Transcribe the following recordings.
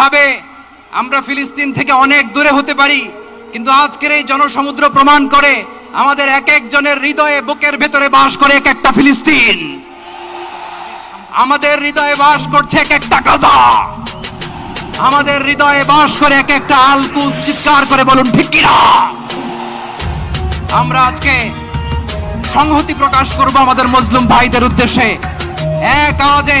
ভাবে আমরা ফিলিস্তিন থেকে অনেক দূরে হতে পারি, কিন্তু আজকের এই জনসমুদ্র প্রমাণ করে আমাদের এক একজনের হৃদয়ে বুকের ভেতরে বাস করে এক একটা ফিলিস্তিন। আমাদের হৃদয়ে বাস করছে এক একটা গাজা। আমাদের হৃদয়ে বাস করে এক একটা আলকুস চিৎকার করে বলুন, ঠিক কিনা আমরা আজকে সংহতি প্রকাশ করব আমাদের মজলুম ভাইদের উদ্দেশ্যে। এক আওয়াজে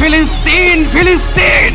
ফিলিস্তিন ফিলিস্তিন